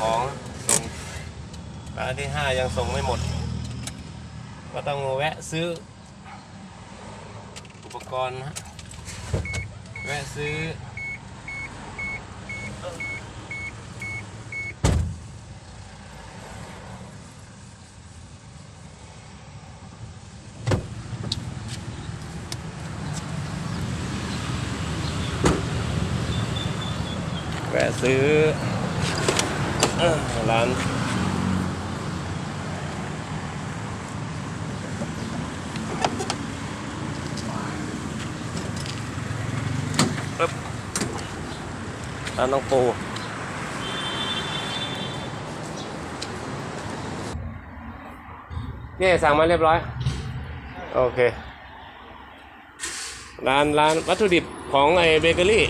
ของส่งร้านที่ห้ายังส่งไม่หมด ก็ต้องแวะซื้อ อุปกรณ์นะแวะซื้อแวะซื้อ ร้านปึ๊บร้านน้องปูนี่สั่งมาเรียบร้อย โอเค ร้านร้านวัตถุดิบของไอเบเกอรี่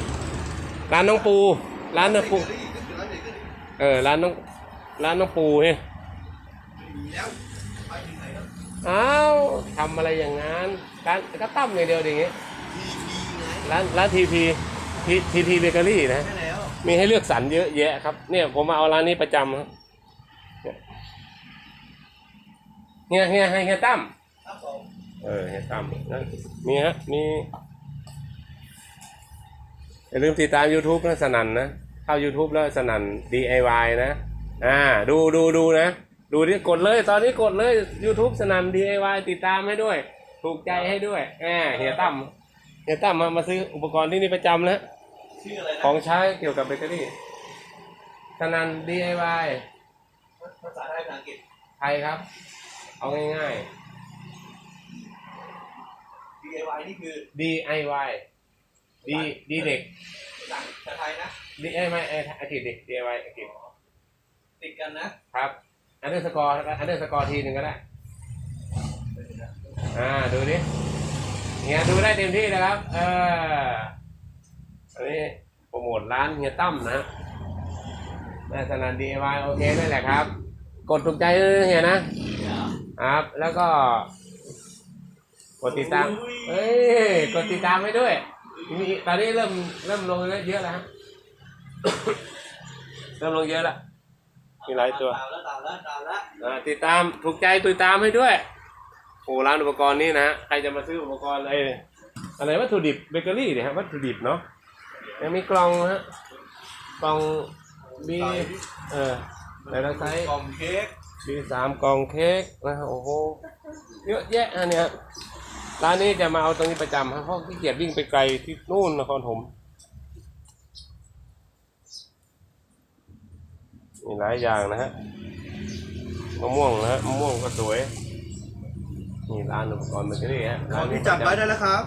ร้านน้องปู ร้านน้องปู เออร้านน้องร้านน้องปูเนี่ยอ้าวทำอะไรอย่างนั้นร้านก็ตั้มอย่างเดียวอย่างเงี้ยร้านร้านทีพีทีทีพีเบเกอรี่นะใช่แล้วมีให้เลือกสรรเยอะแยะครับ เนี่ยผมมาเอาร้านนี้ประจำครับเฮียเฮียให้เฮียตั้มครับผมเออเฮียตั้มนั่นมีฮะมีอย่าลืมติดตาม YouTube นะสนันนะ เข้า YouTube แล้วสนัน DIY นะอ่าดูดูดูนะ ดูที่กดเลยตอนนี้กดเลย YouTube สนัน DIY ติดตามให้ด้วย ถูกใจให้ด้วยแหมเฮียตั้มเฮียตั้มมามาซื้ออุปกรณ์ที่นี่ประจำนะชื่ออะไรนะของใช้เกี่ยวกับเบเกอรี่สนัน DIY ภาษาไทยภาษาอังกฤษไทยครับ เอาง่าย DIY นี่คือๆ DIY D D เด็กภาษาภาษาไทยนะ D เอ้ยไม่เอ้ยอังกฤษดิ DIY อังกฤษติดกันนะครับ อันเดอร์สกอร์อันเดอร์สกอร์ทีหนึ่งก็ได้ อ่า ดูดิเนี่ยดูได้เต็มที่นะครับ เอออันนี้โปรโมทร้านเฮียตั้มนะแม่สนัน DIY โอเคนั่นแหละครับ กดถูกใจเลยเฮียนะ ครับ แล้วก็ กดติดตามเอ้ย กดติดตามไว้ด้วย มีตอนนี้เริ่มเริ่มลงเยอะแล้วฮะ เริ่มลงเยอะแล้วมีหลายตัว ตามแล้วตามแล้วตามแล้วอ่าติดตามถูกใจติดตามให้ด้วยโอ้ร้านอุปกรณ์นี่นะฮะใครจะมาซื้ออุปกรณ์อะไรอะไรวัตถุดิบเบเกอรี่เนี่ยครับวัตถุดิบเนาะยังมีกล่องนะฮะกล่องบีเออในละไซส์กล่องเค้กบีสามกล่องเค้กนะฮะโอ้โหเยอะแยะอันเนี้ยร้านนี้จะมาเอาตรงนี้ประจำครับเพราะขี้เกียจวิ่งไปไกลที่นู่นนครถม มีหลายอย่างนะฮะมะม่วงนะฮะมะม่วงก็สวยนี่ร้านอุปกรณ์เบเกอรี่ฮะของที่จัดไว้ได้แล้วครับ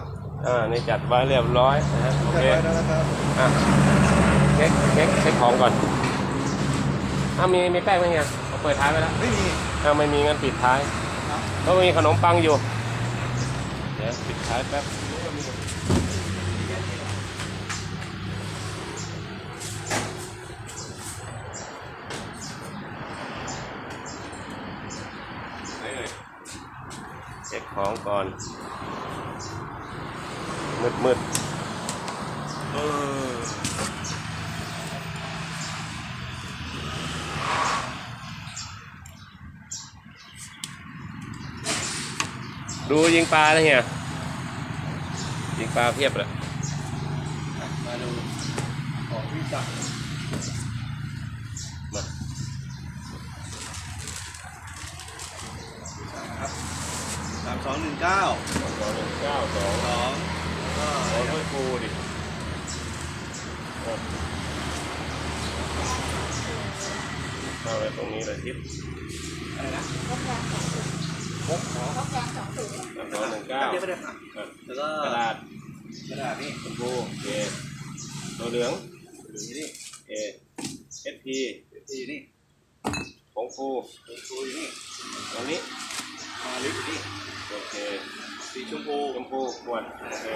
อ่านี่จัดไว้เรียบร้อยนะฮะโอจัดเคไว้ได้แล้วครับ อะเช็คเช็คเช็คของก่อนอ้าวมีมีแป้งไหมเฮียเอาเปิดท้ายไว้แล้ว ไม่มีอ้าวไม่มีงั้นปิดท้ายครับเพราะมีขนมปังอยู่ เดี๋ยวปิดท้ายแป๊บ ของก่อน มืดมืดเออดูยิงปลาเลยเฮียยิงปลาเพียบเลยมาดูของที่จัดมา ครับ สามสองหนึ่งเก้าสองหนึ่งเก้าสองสองก็โอ้ยปูดิเข้าไปตรงนี้เลยทิปอะไรนะสองหนึ่งเก้าเดี๋ยวไม่ได้ค่ะแล้วก็กระดาษกระดาษนี่ชมพูเอตัวเหลืองหรือนี่เอเอสพีสีนี่ผงฟูสีชมพูอยู่นี่อันนี้มาลิปอยู่นี่ โอเคสีชมพูชมพูขวดโอเค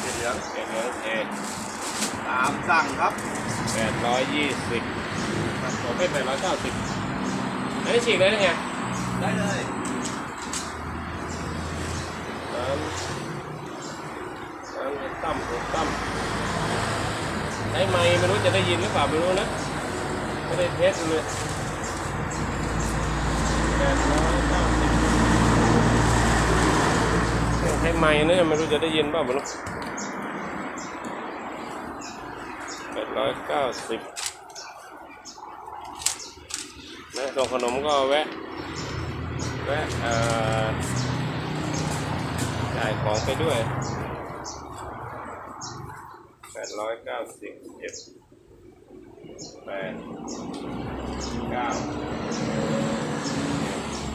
สีเหลืองเอเหลืองเอตามสั่งครับแปดร้อยยี่สิบโอเคแปดร้อยเก้าสิบอันนี้ฉีกเลยนะเนี่ยได้เลยน้ำน้ำตั้มตั้มใช้ไม้ไม่รู้จะได้ยินหรือเปล่าไม่รู้นะไม่ได้เทสเลยแปดร้อยเก้าสิบ ให้ไม้เนี่ยไม่รู้จะได้ยินเปล่าไม่รู้แปดร้อยเก้าสิบนะส่งขนมก็แวะ แวะอ่อจ่ายของไปด้วยแปดร้อยเก้าสิบเจ็ดแปดเก้า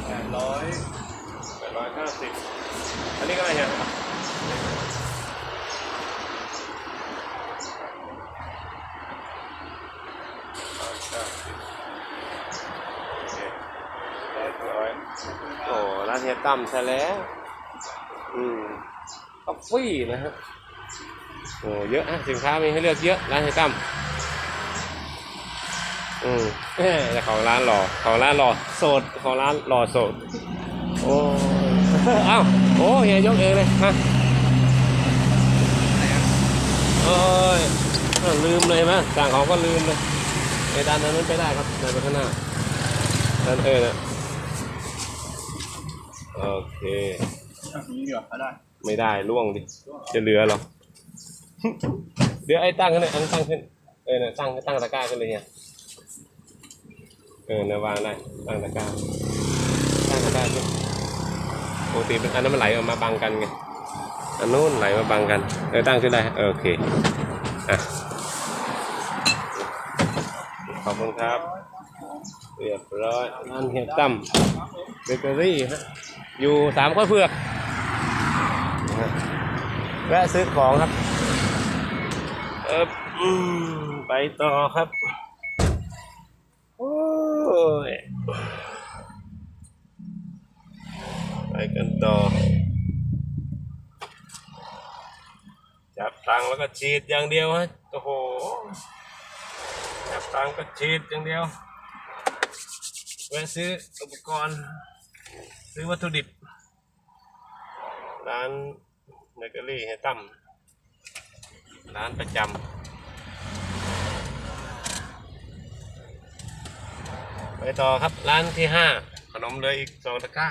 แปดร้อยแปดร้อยเก้าสิบ นนี้ก็อะไรเนี่ยร้ยโอ้ร้านเฮียตั้มใช่แล้ว อืมกาแฟนะฮะโอ้เยอะอะสินค้ามีให้เลือกเยอะร้านเฮียตั้มอืมแต่ของร้านหล่อของร้านหล่อโสดของร้านหล่อโสด เอ้าโอ้เฮียยกเองเลยมาโอ้ยอ้าวลืมเลยมั้ยสั่งของก็ลืมเลยในด้านนั้นไปได้ครับเดินไปข้างหน้าด้านเออนะโอเคอะนี่เดี๋ยวเอาได้ ไม่ได้ล่วงดิ จะเหลือเหรอเดี๋ยวไอ้ตั้งขึ้นเลยอันนตั้งขึ้น เออเนี่ยตั้งตั้งตะกร้าขึ้นเลยเนี่ย เออเนี่ยวางได้ ตั้งตะกร้า ตั้งตะกร้าขึ้น ปกติอันนั้นมันไหลออกมาบังกันไงอันนู้นไหลมาบังกันเออตั้งขึ้นได้โอเคอะขอบคุณครับเรียบร้อยร้านเฮียตั้มเบเกอรี่ฮะอยู่สามข้าวเผือกแวะซื้อของครับเออไปต่อครับโอ้ย ไปกันต่อ จับตังแล้วก็ฉีดอย่างเดียวฮะโอ้โห จับตังก็ฉีดอย่างเดียวแวะซื้ออุปกรณ์ ซื้อวัตถุดิบ ร้านเบเกอรี่ให้ตั้มร้านประจำไปต่อครับร้านที่ห้าขนมเลยอีกสองตะกร้า